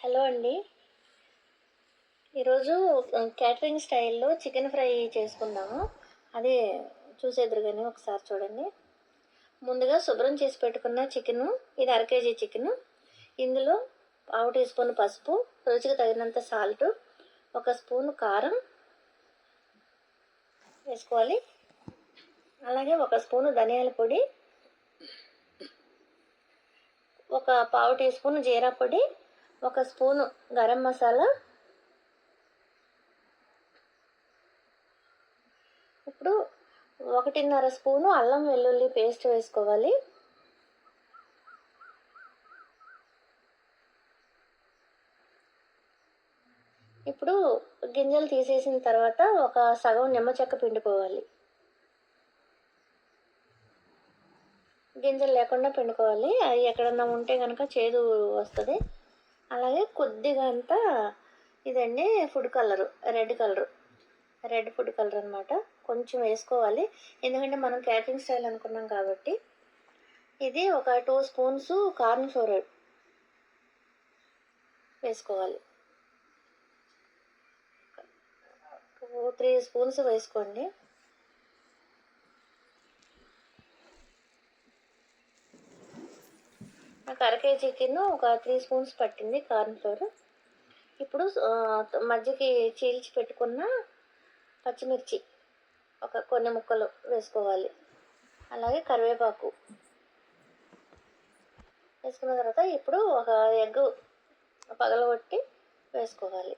Hello అండి. ఈరోజు catering స్టైల్లో చికెన్ ఫ్రై చేసుకుందాము. అదే చూసేద్దరు కానీ ఒకసారి చూడండి. ముందుగా శుభ్రం చేసి పెట్టుకున్న చికెను ఇది అర కేజీ చికెను. ఇందులో పావు టీ స్పూన్ పసుపు రుచికి తగినంత సాల్ట్ ఒక స్పూన్ కారం వేసుకోవాలి. అలాగే ఒక స్పూను ధనియాల పొడి ఒక పావు టీ స్పూన్ జీరా పొడి ఒక స్పూను గరం మసాలా. ఇప్పుడు ఒకటిన్నర స్పూను అల్లం వెల్లుల్లి పేస్ట్ వేసుకోవాలి. ఇప్పుడు గింజలు తీసేసిన తర్వాత ఒక సగం నిమ్మ చెక్క పిండుకోవాలి. గింజలు లేకుండా పిండుకోవాలి. అది ఎక్కడన్నా ఉంటే కనుక చేదు వస్తుంది. అలాగే కొద్దిగా అంతా ఇదండి food colour red colour. Red food colour అనమాట కొంచెం వేసుకోవాలి. ఎందుకంటే మనం క్యాటరింగ్ స్టైల్ అనుకున్నాం కాబట్టి. ఇది ఒక టూ స్పూన్స్ కార్న్ ఫ్లోర్ వేసుకోవాలి. టూ త్రీ స్పూన్స్ వేసుకోండి నాకు అర కేజీ చికెన్ ఒక త్రీ స్పూన్స్ పట్టింది కార్న్ఫ్లవర్ ఇప్పుడు మధ్యకి చీల్చి పెట్టుకున్న పచ్చిమిర్చి ఒక కొన్ని ముక్కలు వేసుకోవాలి. అలాగే కరివేపాకు వేసుకున్న తర్వాత ఇప్పుడు ఒక ఎగ్ పగలగొట్టి వేసుకోవాలి.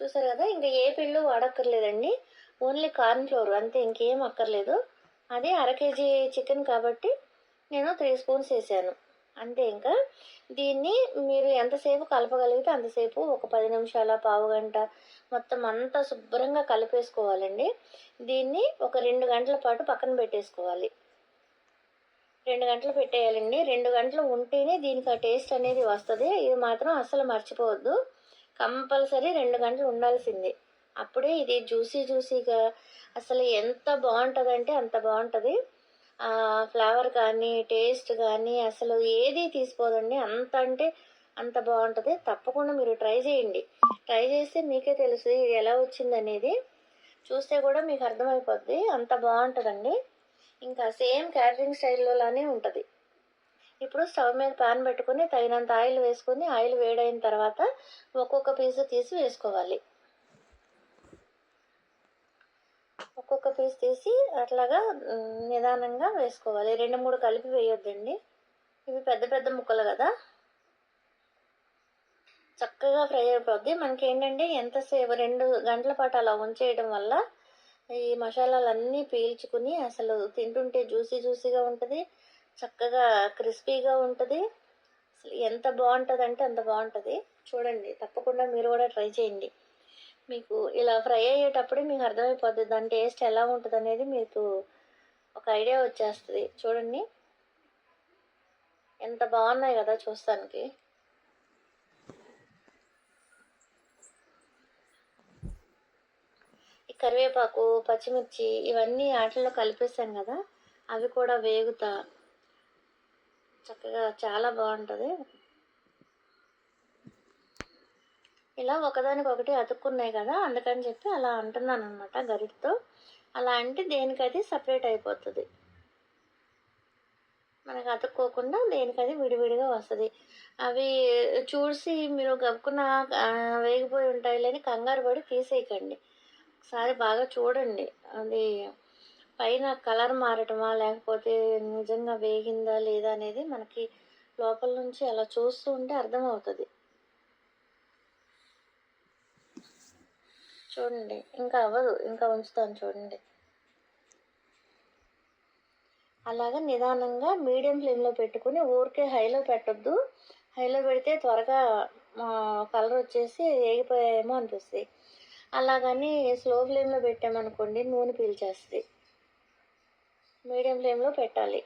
చూసారు కదా ఇంకా ఏ పిల్లు వాడక్కర్లేదండి. ఓన్లీ కార్న్ ఫ్లోర్ అంతే ఇంకేం అక్కర్లేదు. అది అర కేజీ చికెన్ కాబట్టి నేను త్రీ స్పూన్స్ వేసాను. అంతే ఇంకా. దీన్ని మీరు ఎంతసేపు కలపగలిగితే అంతసేపు ఒక పది నిమిషాల పావు గంట మొత్తం అంతా శుభ్రంగా కలిపేసుకోవాలండి. దీన్ని ఒక రెండు గంటల పాటు పక్కన పెట్టేసుకోవాలి. రెండు గంటలు పెట్టేయాలండి. రెండు గంటలు ఉంటేనే దీనికి ఆ టేస్ట్ అనేది వస్తుంది. ఇది మాత్రం అస్సలు మర్చిపోవద్దు. కంపల్సరీ రెండు గంటలు ఉండాల్సిందే. అప్పుడే ఇది జ్యూసీ జ్యూసీగా అసలు ఎంత బాగుంటుందంటే అంత బాగుంటుంది. ఫ్లేవర్ కానీ టేస్ట్ కానీ అసలు ఏది తీసుకోదండి. అంత అంటే అంత బాగుంటుంది. తప్పకుండా మీరు ట్రై చేయండి. ట్రై చేస్తే మీకే తెలుసు ఇది ఎలా వచ్చింది అనేది చూస్తే కూడా మీకు అర్థమైపోద్ది. అంత బాగుంటుందండి. ఇంకా సేమ్ క్యాటరింగ్ స్టైల్లోలానే ఉంటుంది. ఇప్పుడు స్టవ్ మీద ప్యాన్ పెట్టుకుని తగినంత ఆయిల్ వేసుకుని ఆయిల్ వేడైన తర్వాత ఒక్కొక్క పీసు తీసి వేసుకోవాలి. ఒక్కొక్క పీస్ తీసి అట్లాగా నిదానంగా వేసుకోవాలి. రెండు మూడు కలిపి వేయొద్దండి. ఇవి పెద్ద పెద్ద ముక్కలు కదా. చక్కగా ఫ్రై అయిపోద్ది. మనకి ఏంటంటే ఎంతసేపు రెండు గంటల పాటు అలా ఉంచేయడం వల్ల ఈ మసాలాలన్నీ పీల్చుకుని అసలు తింటుంటే జ్యూసీ జ్యూసీగా ఉంటుంది. చక్కగా క్రిస్పీగా ఉంటుంది. అసలు ఎంత బాగుంటుంది అంటే అంత బాగుంటుంది. చూడండి తప్పకుండా మీరు కూడా ట్రై చేయండి. మీకు ఇలా ఫ్రై అయ్యేటప్పుడే మీకు అర్థమైపోద్ది దాని టేస్ట్ ఎలా ఉంటుంది అనేది మీకు ఒక ఐడియా వచ్చేస్తుంది. చూడండి. ఎంత బాగున్నాయి కదా చూస్తానికి. ఈ కరివేపాకు పచ్చిమిర్చి ఇవన్నీ ఆటల్లో కలిపేసాం కదా అవి కూడా వేగుతా. చక్కగా చాలా బాగుంటుంది. ఇలా ఒకదానికొకటి అతుక్కున్నాయి కదా అందుకని చెప్పి అలా అంటున్నాను అనమాట గరిటతో. అలా అంటే దేనికది సపరేట్ అయిపోతుంది. మనకు అతుక్కోకుండా దేనికది విడివిడిగా వస్తుంది. అవి చూసి మీరు గబుకున్న వేగిపోయి ఉంటాయి లేని కంగారు పడి తీసేయకండి. ఒకసారి బాగా చూడండి. అది పైన కలర్ మారటమా లేకపోతే నిజంగా వేగిందా లేదా అనేది మనకి లోపల నుంచి అలా చూస్తూ ఉంటే అర్థమవుతుంది. చూడండి. ఇంకా అవ్వదు. ఇంకా ఉంచుతాను చూడండి. అలాగా నిదానంగా మీడియం ఫ్లేమ్లో పెట్టుకుని ఊరికే హైలో పెట్టొద్దు. హైలో పెడితే త్వరగా కలర్ వచ్చేసి వేగిపోయాయేమో అనిపిస్తుంది. అలాగని స్లో ఫ్లేమ్లో పెట్టామనుకోండి నూనె పీల్చేస్తుంది. మీడియం ఫ్లేమ్లో పెట్టాలి.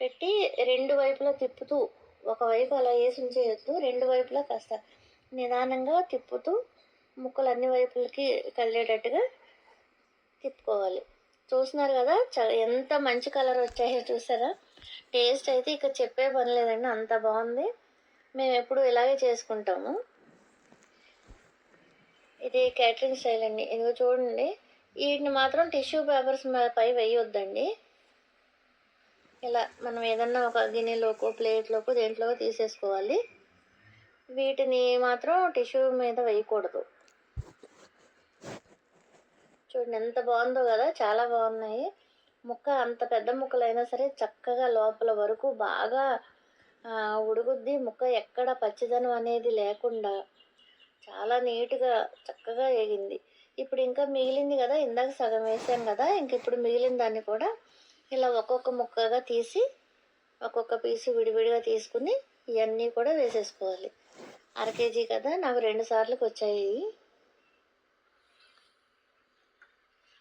పెట్టి రెండు వైపులా తిప్పుతూ ఒకవైపు అలా వేసి ఉంచేయొద్దు. రెండు వైపులా కాస్త నిదానంగా తిప్పుతూ ముక్కలు అన్ని వైపులకి కలిగేటట్టుగా తిప్పుకోవాలి. చూస్తున్నారు కదా ఎంత మంచి కలర్ వచ్చాయో చూసారా? టేస్ట్ అయితే ఇక చెప్పే పని లేదండి అంత బాగుంది. మేము ఎప్పుడు ఇలాగే చేసుకుంటాము. ఇది క్యాటరింగ్ స్టైల్ అండి. ఇదిగో చూడండి వీటిని మాత్రం టిష్యూ పేపర్స్ పై వేయొద్దండి. ఇలా మనం ఏదన్నా ఒక గిన్నెలోకో ప్లేట్లోకో దేంట్లోకో తీసేసుకోవాలి. వీటిని మాత్రం టిష్యూ మీద వేయకూడదు. చూడండి ఎంత బాగుందో కదా చాలా బాగున్నాయి. ముక్క అంత పెద్ద ముక్కలైనా సరే చక్కగా లోపల వరకు బాగా ఉడుగుద్ది. ముక్క ఎక్కడ పచ్చిదనం అనేది లేకుండా చాలా నీట్గా చక్కగా వేగింది. ఇప్పుడు ఇంకా మిగిలింది కదా ఇందాక సగం వేసాం కదా ఇంక ఇప్పుడు మిగిలిన దాన్ని కూడా ఇలా ఒక్కొక్క ముక్కగా తీసి ఒక్కొక్క పీసు విడివిడిగా తీసుకుని ఇవన్నీ కూడా వేసేసుకోవాలి. అర కేజీ కదా నాకు రెండు సార్లకు వచ్చాయి.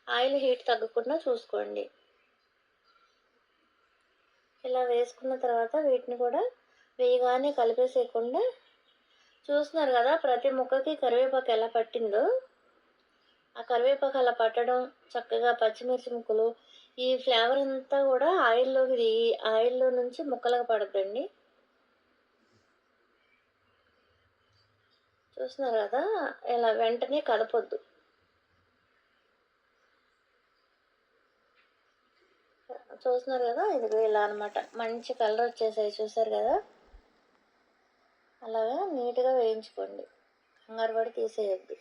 ఆయిల్ హీట్ తగ్గకుండా చూసుకోండి. ఇలా వేసుకున్న తర్వాత వీటిని కూడా వేయగానే కలిపేసేయకుండా చూస్తున్నారు కదా ప్రతి ముక్కకి కరివేపాకు ఎలా పట్టిందో. ఆ కరివేపాకు అలా పట్టడం చక్కగా పచ్చిమిర్చి ముక్కలు ఈ ఫ్లేవర్ అంతా కూడా ఆయిల్లోకి దిగి ఆయిల్లో నుంచి ముక్కలకు పడుతుంది చూస్తున్నారు కదా ఇలా వెంటనే కలపొద్దు. చూస్తున్నారు కదా ఇది ఇలా అనమాట మంచి కలర్ వచ్చేసాయి చూసారు కదా? అలాగా నీట్గా వేయించుకోండి. కంగారు పడి తీసేయద్దు.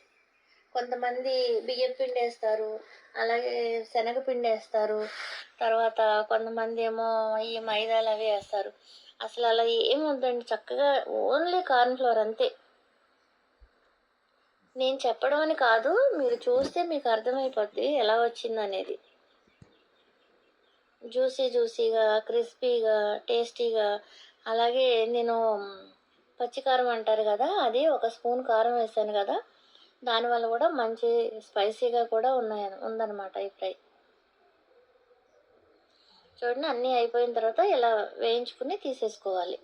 కొంతమంది బియ్యం పిండి వేస్తారు అలాగే శనగపిండి వేస్తారు తర్వాత కొంతమంది ఏమో ఈ మైదాలు అవి వేస్తారు. అసలు అలా ఏమి వద్దండి చక్కగా ఓన్లీ కార్న్ఫ్లవర్ అంతే. నేను చెప్పడం అని కాదు మీరు చూస్తే మీకు అర్థమైపోద్ది ఎలా వచ్చింది అనేది జ్యూసీ జ్యూసీగా క్రిస్పీగా టేస్టీగా అలాగే నేను పచ్చికారం అంటారు కదా అది ఒక స్పూన్ కారం వేసాను కదా దానివల్ల కూడా మంచి స్పైసీగా కూడా ఉన్నాయి ఉందన్నమాట ఈ ఫ్రై. చూడండి అన్నీ అయిపోయిన తర్వాత ఇలా వేయించుకుని తీసేసుకోవాలి.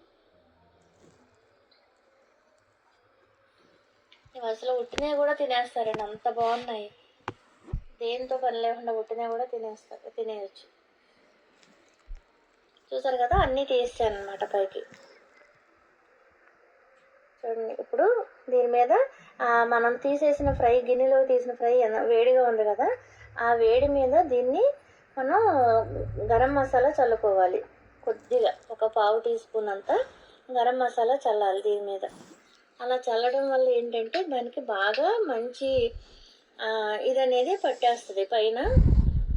ఇవి అసలు ఉట్టినవి కూడా తినేస్తారండి. అంత బాగున్నాయి. దేంతో పని లేకుండా ఉట్టినవి కూడా తినేస్తారు తినేయచ్చు. చూసారు కదా అన్నీ తీసాను అనమాట పైకి. చూడండి ఇప్పుడు దీని మీద మనం తీసేసిన ఫ్రై గిన్నెలో తీసిన ఫ్రై వేడిగా ఉంది కదా ఆ వేడి మీద దీన్ని మనం గరం మసాలా చల్లుకోవాలి. కొద్దిగా ఒక పావు టీ స్పూన్ అంతా గరం మసాలా చల్లాలి దీని మీద. అలా చల్లడం వల్ల ఏంటంటే దానికి బాగా మంచి ఇది అనేది పట్టేస్తుంది. పైన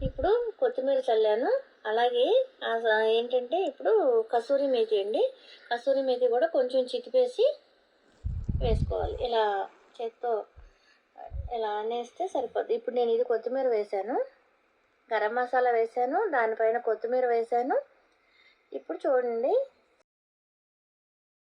ఇప్పుడు కొత్తిమీర చల్లాను. అలాగే ఏంటంటే ఇప్పుడు కసూరి మేతి అండి. కసూరి మేతి కూడా కొంచెం చితిపేసి వేసుకోవాలి. ఇలా చేత్తో ఇలా అనేస్తే సరిపోద్ది. ఇప్పుడు నేను ఇది కొత్తిమీర వేసాను గరం మసాలా వేసాను దానిపైన కొత్తిమీర వేసాను ఇప్పుడు చూడండి